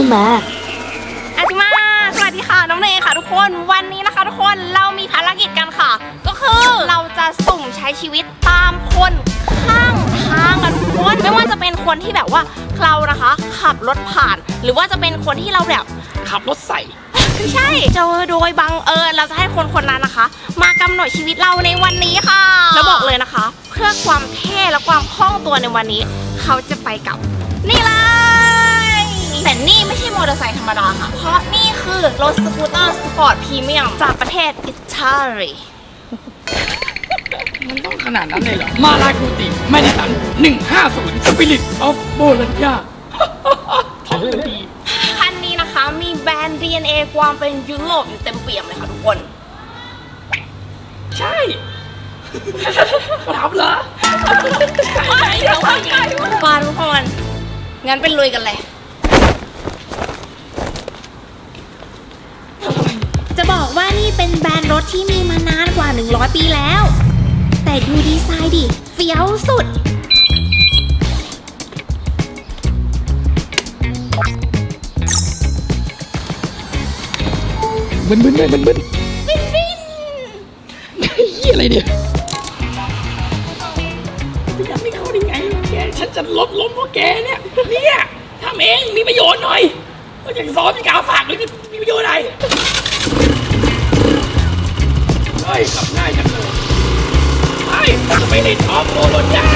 าชูมาอาจิมาสวัสดีค่ะน้องเนยค่ะ ทุกคนวันนี้นะคะ ทุกคนเรามีภารกิจกันค่ะ ก็คือเราจะสุ่มใช้ชีวิตตามคนข้างทางกันทุกคนไม่ว่าจะเป็นคนที่แบบว่าเรานะคะ ขับรถผ่าน หรือว่าจะเป็นคนที่เราแบบขับรถใส่ไม่ใช่เจอโดยบังเอิญเราจะให้คนคนนั้นนะคะ มากำหนดชีวิตเราในวันนี้ค่ะ แล้วบอกเลยนะคะ เพื่อความเท่และความคล่องตัวในวันนี้ เขาจะไปกับ นี่เลย แต่นี่ไม่ใช่มอเตอร์ไซค์ธรรมดาค่ะ เพราะนี่คือรถสกูตเตอร์สปอร์ตพรีเมียมจากประเทศอิตาลีมันต้องขนาดนั้นเลยเหรอ มาลากูติแมดิสัน150สปิริตออฟโบลัญญาท้องดีคันนี้นะคะมีแบรนด์ DNA ความเป็นยุโรปอยู่เต็มเปี่ยมเลยค่ะทุกคน ใช่รับเหรอเดี๋ยวว่าไงปาทุกคนงั้นเป็นลุยกันเลย จะบอกว่านี่เป็นแบรนด์รถที่มีมานานกว่า 100 ปีแล้ว แต่ดูดีไซน์ดิเฟี้ยวสุด บึนบึนเลยบึนบึนบินบินเฮียอะไรเนี่ยจะยังไม่เข้าได้ไงวะแกฉันจะลดล้มเพราะแกเนี่ยเนี่ยทำเองมีประโยชน์หน่อยก็อย่างซ้อมมีกาวฝากเลยมีประโยชน์อะไร เฮ้ยขับง่ายจังเลยไอ้ยจะไปในท้องโมโลจ้า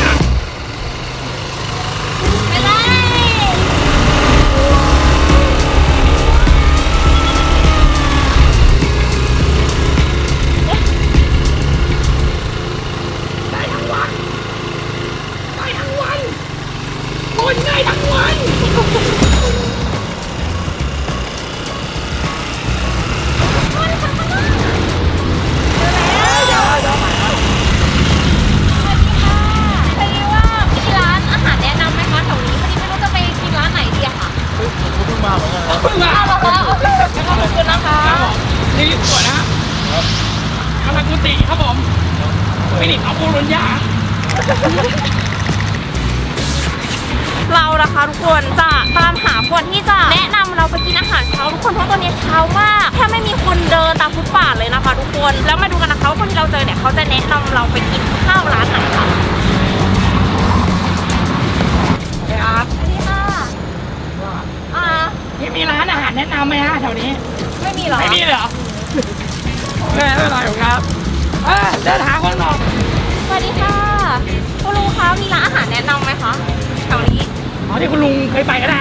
ครับผมฟินิกเอาโบโลญญาเรานะคะทุกคนจะตามหาคนที่จะแนะนำเราไปกินอาหารเช้าทุกคนเพราะตอนนี้เช้ามากแทบไม่มีคนเดินตามฟุตบาทเลยนะคะ ทุกคนแล้วมาดูกันนะคะว่าคนที่เราเจอเนี่ยเขาจะแนะนำเราไปกินข้าวร้านไหนค่ะไอ้อาร์ตสวัสดีค่ะอ่าพี่มีร้านอาหารแนะนำไหมฮะแถวนี้ ไม่มีเหรอไม่มีเลยเหรอไม่ไม่เป็นไรผมครับ เออเดินหาคนหนอกสวัสดีค่ะคุณลุงคะมีร้านอาหารแนะนำไหมคะแถวนี้อ๋อที่คุณลุงเคยไปก็ได้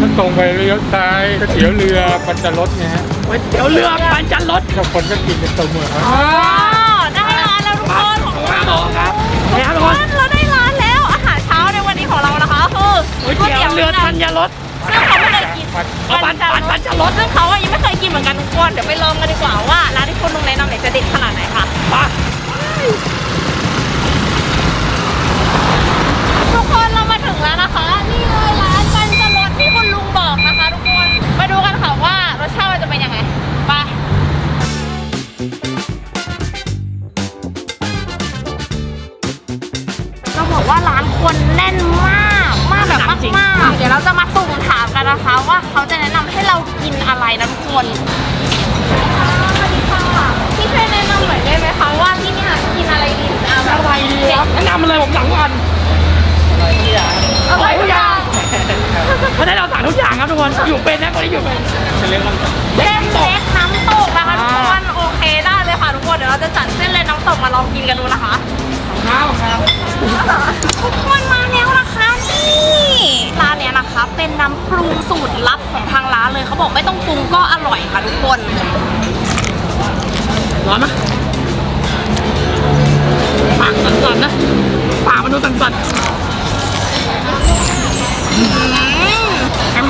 ถ้าตรงไปเลี้ยวซ้ายก๋วยเตี๋ยวเรือปัญจรสเนี่ยฮะก๋วยเตี๋ยวเรือปันจันรถถ้าคนก็กินเป็นตัวเมืองครับอ๋อได้ร้านแล้วทุกคนของผมว่าบอกครับทุกแล้วทุกคคนนเราได้ร้านแล้วอาหารเช้าในวันนี้ของเรานะคะคือก๋วยเตี๋ยวเรือปันจันรถซึ่งเขา ไม่เคยกินเอาปันปันปันจันรถซึ่งเขาอะยังไม่เคยกินเหมือนกันทุกคนเดี๋ยวไปลองกันดีกว่าว่าร้านที่คุณลุงแนะนำเนี่ยจะเด็ดขนาดไหนค่ะมา ทุกอย่างครับทุกคน อยู่เป็นนะคนที่อยู่เป็นเส้นเล็กน้ำตกเส้นเล็กน้ำตกนะคะทุกคนโอเคได้เลยค่ะทุกคนเดี๋ยวเราจะจัดเส้นเล็กน้ำตกมาลองกินกันดูนะคะข้าวครับทุกคนมาแล้วนะคะนี่ร้านเนี้ยนะคะเป็นน้ำปรุงสูตรลับของทางร้านเลยเขาบอกไม่ต้องปรุงก็อร่อยค่ะทุกคนร้อนไหมปากสั่นๆนะปากมันดูสั่นๆ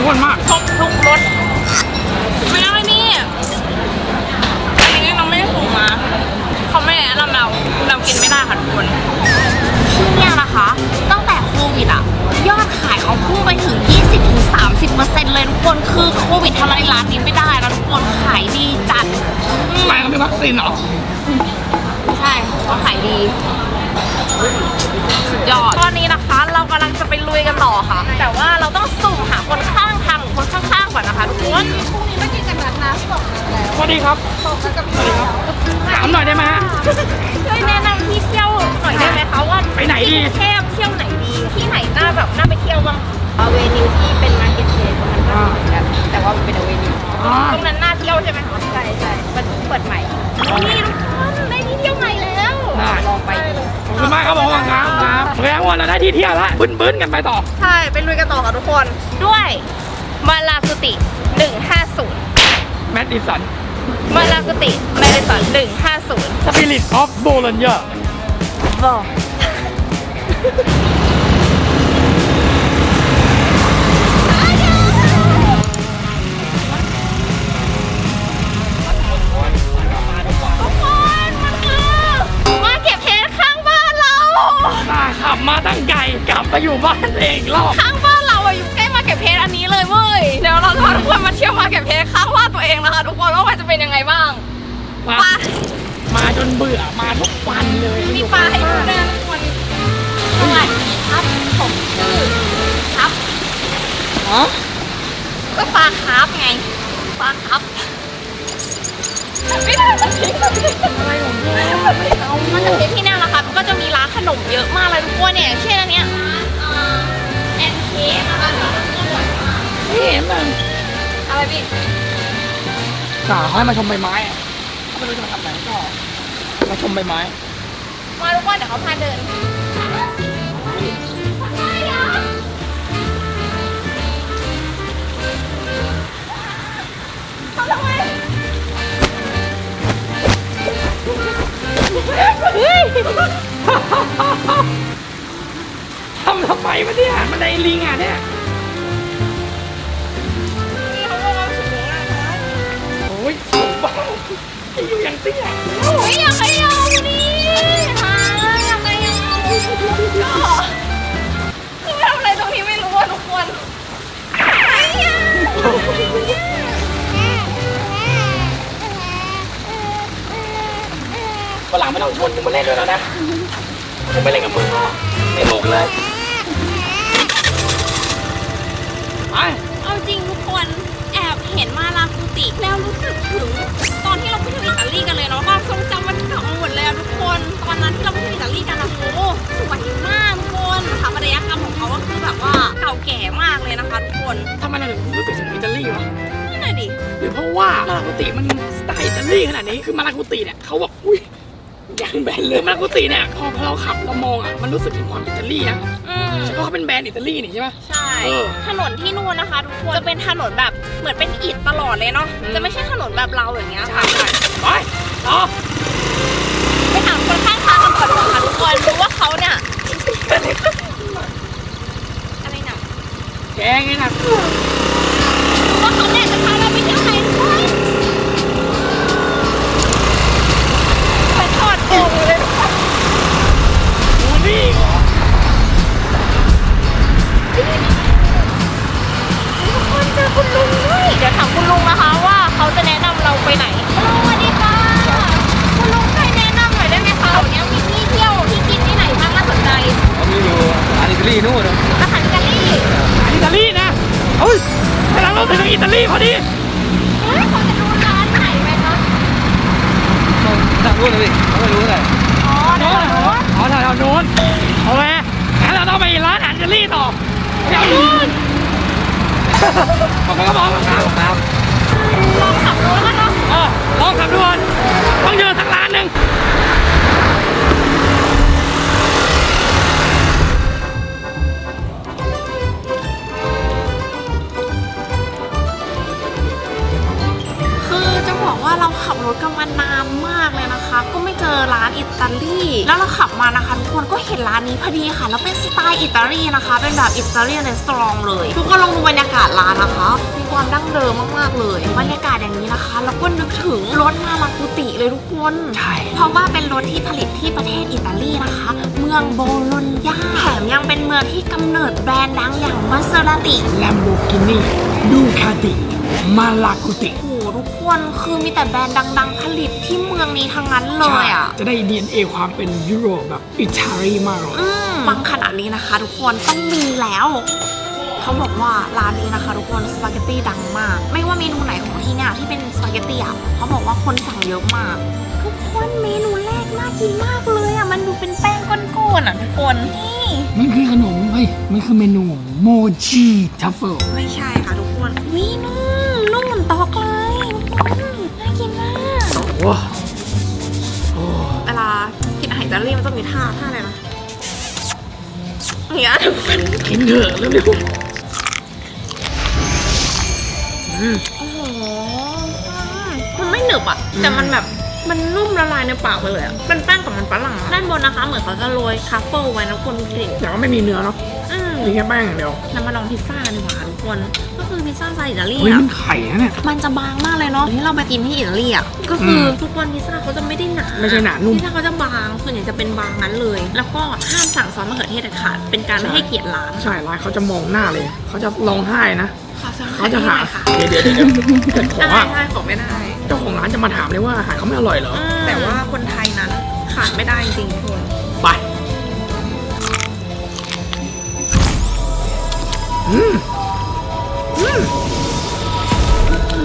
ข้มข้นมากครบทุกรสไม่ได้นี่อันนี้เราไม่ได้ปรุงมา เขาไม่แนะนำเราเรากินไม่ได้ค่ะทุกคนที่เนี่ยนะคะ ตั้งแต่โควิดอะยอดขายเขาพุ่งไปถึง 20-30%เลยทุกคนคือโควิดทำอะไรร้านนี้ไม่ได้นะทุกคนขายดีจัดไปเขาเป็นวัคซีนเหรอ ใช่เขาขายดีสุดยอดตอนนี้นะคะ เรากำลังจะไปลุยกันต่อค่ะ แต่ว่าเราต้องสุ่มหาคนข้าง วัสดีครับสวัสดีครับถามหน่อยได้ไหมฮะ ช่วยแนะนำที่เที่ยวหน่อยได้ไหมคะว่าไปไหนดี ที่กรุงเทพเที่ยวไหนดี ที่ไหนน่าแบบน่าไปเที่ยวบ้างอเวนิวที่เป็นมาร์เก็ตเพลสมันก็เหมือนกันแต่ว่ามันเป็นอเวนิวอ่าตรงนั้นน่าเที่ยวใช่ไหมคะใช่ใช่มันเพิ่งเปิดใหม่นี่ทุกคนได้ที่เที่ยวใหม่แล้วได้ ลองไปดูขอบคุณมากครับผมครับครับโอเคครับวันเราได้ที่เที่ยวละบึ้นๆกันไปต่อ ใช่ไปลุยกันต่อค่ะทุกคนด้วย มาลากุติ 150 แมดดิสันมาลากุติเมดิสัน150สปิริตออฟโบลเนอร์บอกทุกคนมันคือมาเก็บเพชรข้างบ้านเรา ตาขับมาตั้งไกลกลับไปอยู่บ้านตัวเองอีกรอบ ข้างบ้าน เราอะอยู่ใกล้มาเก็บเพชรอันนี้เลยเว้ยเดี๋ยวเราจะพาทุกคนมาเที่ยวมาเก็บเพชรข้างบ้านตัวเองนะคะทุกคนว่ามันจะเป็นยังไงบ้างมาไปมาจนเบื่อมาทุกวันเลยมีปลาให้ดูด้วยนะทุกคนสวัสดีครับผมชื่อครับฮะก็ปลาคาร์ฟไงปลาคาร์ฟไม่ได้มันทิ้งมันทิ้งอะไรของเธอเอามันจะเป็นที่นั่นนะคะก็จะมีร้านขนมเยอะมากเลยทุกคนเนี่ยอย่างเช่นอันเนี้ยแอนเค้กนะคะ นี่เห็นมันอะไรพี่กาให้มาชมใบไม้อะไม่รู้จะมาทำอะไรก็มาชมใบไม้มาทุกคนเดี๋ยวเขาพาเดินทำไมทำทำไมวะเนี่ยมันไดลิงอะเนี่ย อ้ยสูงเบาจะอยู่อย่างเตี้ยโอ้ยอยากให้เอาดิฮะอยากให้เอาก็คือทำอะไรตรงนี้ไม่รู้อะทุกคนไอ้ยาวันหลังไม่ต้องชวนกูมาเล่นด้วยแล้วนะกูไปเล่นกับมึงไม่หนุกเลยไป นาดนี้ คือมารากุติเนี่ยเขาบอกอุ้ยอย่างแบนเลยมารากุติเนี่ยพอเราขับเรามองอะมันรู้สึกถึงความอิตาลีนะอืมเพราะเขาเป็นแบรนด์อิตาลีนี่ใช่ไหมใช่ เออถนนที่นู่นนะคะ ทุกคน จะเป็นถนนแบบเหมือนเป็นอิฐตลอดเลยเนาะ อืม จะไม่ใช่ถนนแบบเราอย่างเงี้ยใช่ใช่ไปต่อ ลีนู่นนะอาหารอิตาลีอิตาลีนะเฮ้ยกำลังเราถึงอิตาลีพอดีเฮ้ยเขาจะรู้ร้านไหนไหมคะทางนู้นนะพี่เขาไม่รู้เลยอ๋อเดี๋ยวรู้ว่าอ๋อแถวๆนู้นโอเคงั้นเราต้องไปร้านอาหารอิตาลีต่อแถวนู้นบอกไปก็บอกมาครับครับลองขับรถแล้วกันเนาะเออลองขับด่วนต้องเจอสักร้านหนึ่ง นร้านนี้พอดีค่ะ แล้วเป็นสไตล์อิตาลีนะคะ เป็นแบบอิตาเลียนรีสตอรองเลย ทุกคนลองดูบรรยากาศร้านนะคะ มีความดั้งเดิมมากๆเลย บรรยากาศอย่างนี้นะคะแล้วก็นึกถึงรถมาลากุติเลยทุกคน ใช่ เพราะว่าเป็นรถที่ผลิตที่ประเทศอิตาลีนะคะ เมืองโบโลญญาแถมยังเป็นเมืองที่กำเนิดแบรนด์ดังอย่างมาเซราติ แลมโบกินีดูคาติ มาลากุติโอ้โห ทุกคนคือมีแต่แบรนด์ดัง ๆ ผลิตที่เมืองนี้ทั้งนั้นเลยอะ จะได้ DNA ความเป็นยุโรปแบบอิตาลีมากเลยอืมบังขนาดนี้นะคะ ทุกคนต้องมีแล้วเพเขาบอกว่าร้านนี้นะคะทุกคนสปาเกตตี้ดังมาก ไม่ว่าเมนูไหนของที่เนี่ยที่เป็นสปาเกตตี้อะเขาบอกว่าคนสั่งเยอะมาก ทุกคนเมนูแรกน่ากินมากเลยอะมันดูเป็นแป้งก้อนๆอะทุกคนนี่มันคือขนมเฮ้ยมันคือเมนูโมจิทัฟเฟิลไม่ใช่ค่ะทุกคนวินุ่มนุ่มเหมือนตอกเลย เวลากินอาหารอิตาลีมันต้องมีท่าท่าอะไรนะอย่างเงี้ยทุกคนกินเถอะเร็วโอ้โหมันไม่หนึบอะ แต่มันแบบมันนุ่มละลายในปากไปเลยอะเป็นแป้งกับมันฝรั่งอะด้านบนนะคะ เหมือนเขาจะโรยทรัฟเฟิลไว้นะคนเก่งๆแต่ว่าไม่มีเนื้อเนาะ อืมมีแค่แป้งอย่างเดียวนำมาลองพิซซ่าดีกว่าทุกคน ก็คือพิซซ่าสไตล์อิตาลีเฮ้ยอะมันไข่นะเนี่ย มันจะบางมากเลยเนาะที่เราไปกินที่อิตาลีอะก็คืออทุกคนพิซซ่าเขาจะไม่ได้หนาไม่ใช่หนานุ่มพิซซ่าเขาจะบางส่วนใหญ่จะเป็นบางนั้นเลย แล้วก็ห้ามสั่งซอสมะเขือเทศเด็ดขาดเป็นการไม่ให้เกียรติร้านใช่ร้านเขาจะมองหน้าเลย เขาจะร้องไห้นะ ขอซอสมะเขาเขือจะเทศหาหน่อยค่ะเดี๋ยวเดี๋ยวเดี๋ยวเกิดขอได้ว่าได้ขอไม่ได้เจ้าของร้านจะมาถามเลยว่าอาหารเขาไม่อร่อยเหรอแต่ว่าคนไทยนั้นขาดไม่ได้จริงๆทุกคน ไปอืมอืมอื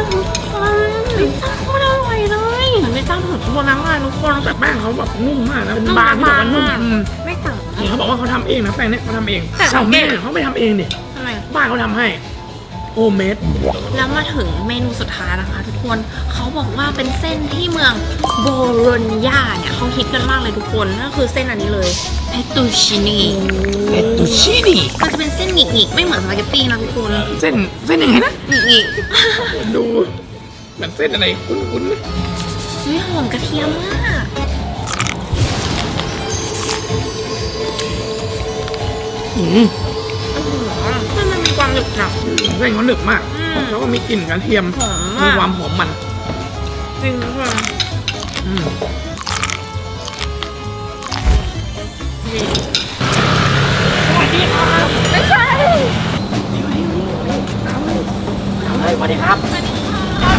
มทุกคนพิซซ่าโคตรอร่อยเลยเหมือนพิซซ่าถึงโบราณมากทุกคนแต่แป้งเขาแบบนุ่มมากนะเป็นนุ่มบางที่แบบว่านุ่มบางมากอืมไม่ต่างนี่เขาบอกว่าเขาทำเองนะแป้งเนี่ยเขาทำเองแต่สัเอ้างเกแม่ตเขาไม่ทำเองดิทำไมบ้านเขาทำให้โอเมดแล้วมาถึงเมนูสุดท้ายนะคะ ทุกคนเขาบอกว่าเป็นเส้นที่เมืองโบโลญญาเนี่ยเขาฮิตกันมากเลยทุกคนนั่นคือเส้นอันนี้เลย เพตูชินีเปตตูชินีมันจะเป็นเส้นหงิกๆไม่เหมือนสปาเกตตี้นะทุกคนเส้นเส้นยังไงนะหงิกดูเหมือนเส้นอะไรคุ้นๆนะๆเฮ้ยหอมกระเทียมมากอืมอื้อหือมันมันมีความหนึบหนับ เส้นเขาหนึบมาก อืมแล้วก็มีกลิ่นกระเทียมหอมมีมากความหอมมันจริงทุกคนอืม ไม่ใช่เฮ้ยสวัสดีครับ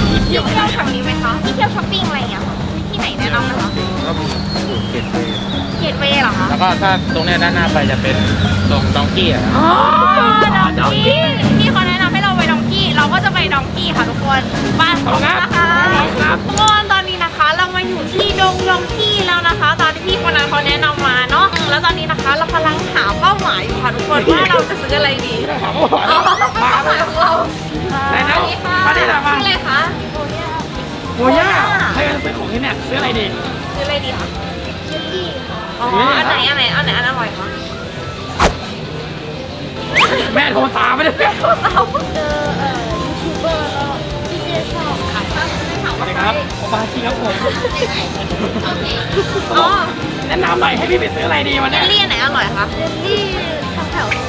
ที่เที่ยวทางนี้ไหมคะที่เที่ยวช้อปปิ้งอะไรอย่างเงี้ยค่ะมีที่ไหนแนะนำไหมคะก็มีอยู่เกตเวย์เกตเวย์เหรอคะแล้วก็ถ้าตรงเนี้ยด้านหน้าไปจะเป็นตรงดองกี้อะครับอ๋อดองกี้พี่เขาแนะนำให้เราไปดองกี้ เราก็จะไปดองกี้ค่ะทุกคนบ้านของนะคะทุกคนตอนนี้นะคะ เรามาอยู่ที่ดงดองกี้แล้วนะคะ ตอนที่พี่คนนั้นเขาแนะนำมาเนาะอืมแล้วตอนนี้นะคะ เรากำลังหาเป้าหมายอยู่ค่ะทุกคนว่าเราจะซื้ออะไรดีถามว่าอ๋อมาเป้าหมายของเราไหนนะสวัสดีค่ะมาที่ไหนมาชื่ออะไรคะโมย่าใครจะซื้อของที่เนี่ยซื้ออะไรดี ซื้ออะไรดีคะอ๋ออันไหนอันไหนอันไหนอันอร่อยคะแม่โทรตามไม่ได้เราเจอเอ่อยูทูบเบอร์แล้วที่เจ๊ชอบ ค่ะถ้าไม่ถามสวัว่าสดีครับผมบาชีครับผมอ๋อแนะนำหน่อยให้พี่ไปซื้ออะไรดีวันเยเนี้ยลลี่อันไหนอร่อยคะเยลลี่แถวๆตรง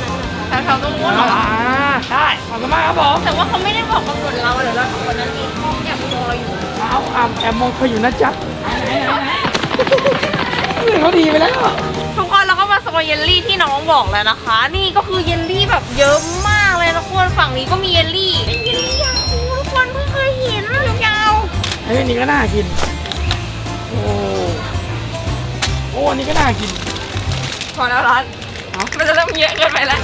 นั้นแถวๆตรงนู้นเหรออ่าใช่ขอบคุณมากครับผมแต่ว่าเขาไม่ได้บอกกำหนดเราเดี๋ยวเราสองคนนั้นมีห้องแอบรออยู่เอาอ่าแอบมองเขาอยู่นะจ๊ะเรื่องเขาดีไปแล้วทุกคนเราก็มาโซนเยลลี่ที่น้องบอกแล้วนะคะ นี่ก็คือเยลลี่แบบเยอะมากเลยนะทุกคนฝั่งนี้ก็มีเยลลี่เป็นเยลลี่ยาวทุกค ไอ้ยอันนี้ก็น่ากิน โอ้โอ้อันนี้ก็น่ากิน พอแล้วร้อนมันจะเริ่มเยอะเกินไปแล้ว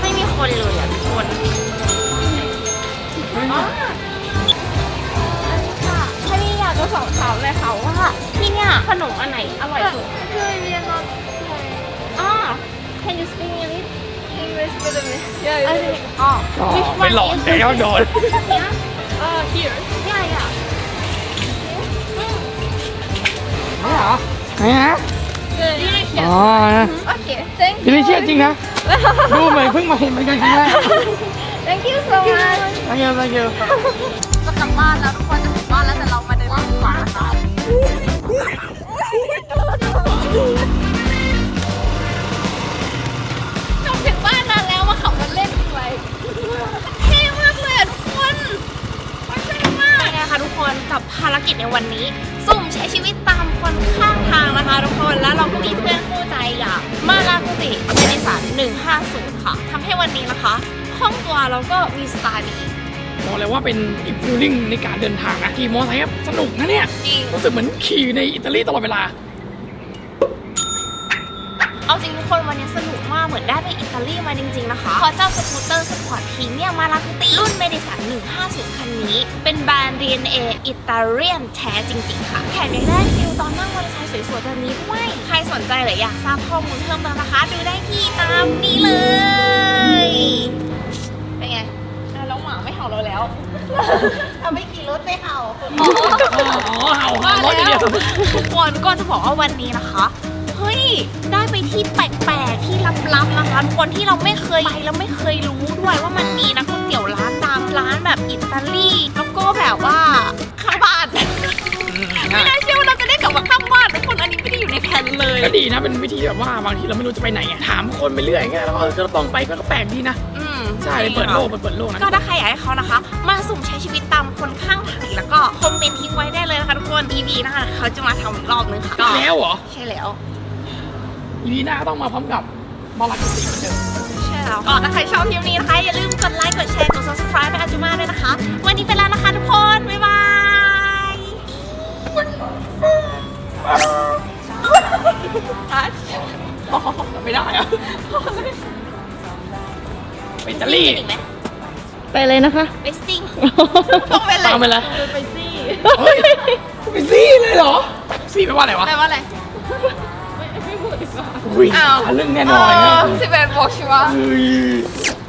ไม่มีคนเลยอะทุกคนอ๋อค่ะถ้าพี่อยากจะสอบถามเลยค่ะว่าที่เนี่ยขนมอันไหนอร่อยสุด คือเรียนมาอ๋อ Can you speak English English better than me Yeah อ๋ออ๋อ Which ไป one หลอก is แต่เขาโดน Uh here Yeah yeah นี่เหรอไหนฮะ Delicious อ๋อนะ Okay thank ดิลิเชียสจริงนะ ดูเหมือนเพิ่งมาเห็นเหมือนกันครั้งแรก Thank you so much thank you thank you จะกลับบ้านแล้วทุกคนจะถึงบ้านแล้วแต่เรามาเดินเล่นดีกว่านะคะจบถึงบ้านนานแล้วมาขับรถเล่นด้วยเท่มากเลยอะทุกคนมันเท่มากเป็นไงคะทุกคนกับภารกิจในวันนี้ สุ่มใช้ชีวิตตามคน ข้างทางนะคะทุกคน แล้วเราก็มีเพื่อนคู่ใจอย่างมาลาคุติเมนิสัน150 ค่ะทำให้วันนี้นะคะคล่องตัวแล้วก็มีสไตล์ดีบอกเลยว่าเป็นอีกฟิลลิ่งในการเดินทางนะขี่มอเตอร์ไซค์ครับสนุกนะเนี่ยจริงรู้สึกเหมือนขี่อยู่ในอิตาลีตลอดเวลา เอาจริงทุกคนวันนี้สนุกมากเหมือนได้ไปอิตาลีมาจริง ๆ นะคะเพราะเจ้าสกูตเตอร์สปอร์ตพิงเนี่ยมาลากุติรุ่นเมดิสัน150 คันนี้ เป็นแบรนด์ DNA อิตาเลียนแท้จริง ๆ ค่ะแถมยังได้ฟิลตอนนั่งมอเตอร์ไซค์สวยๆแบบนี้ด้วยใครสนใจหรืออยากทราบข้อมูลเพิ่มเติมนะคะดูได้ที่ตามนี้เลยเป็นไงแล้วหมาไม่เห่าเราแล้วเอาไม่ขี่รถไม่เห่าอ๋อเห่าเห่ารถอย่างเดียวทุกคนก็จะบอกว่าวันนี้นะคะเฮ้ย ได้ไปที่แปลกๆที่ลับๆนะคะทุกคนที่เราไม่เคยไปแล้วไม่เคยรู้ด้วยว่ามันมีนะก๋วยเตี๋ยวร้านตามร้านแบบอิตาลีแล้วก็แบบว่าข้างบ้านไม่น่าเชื่อว่าเราจะได้กลับมาข้างบ้านทุกคนอันนี้ไม่ได้อยู่ในแผนเลยก็ดีนะเป็นวิธีแบบว่าบางทีเราไม่รู้จะไปไหนไงถามคนไปเรื่อยไงแล้วก็เออเราตรงไปก็แปลกดีนะอืมใช่เปิดโลกเปิดโลกนะก็ถ้าใครอยากให้เขานะคะ มาสุ่มใช้ชีวิตตามคนข้างทางแล้วก็คอมเมนต์ทิ้งไว้ได้เลยนะคะทุกคน EV นะคะเขาจะมาทำอีกรอบนึงค่ะก็แล้วเหรอใช่แล้ว อีพีหน้าก็ต้องมาพร้อมกับมาลากุติเหมือนเดิมใช่แล้วก็ถ้าใครชอบคลิปนี้นะคะ อย่าลืมกดไลค์ กดแชร์ กด subscribe ให้อาจุมาด้วยนะคะ วันนี้ไปแล้วนะคะทุกคน บ๊ายบายทัชอ๋อไม่ได้อะไปอิตาลีอีกไหมไปเลยนะคะ ไปซิ่งต้องไปเลยตามไปเลยไปซี่เฮ้ยไปซี่เลยเหรอซี่แปลว่าอะไรวะ แปลว่าอะไร อุ้ยอ้าวหาเรื่องแน่นอนนะสิบแปดบอกใช่ไหมเฮ้ย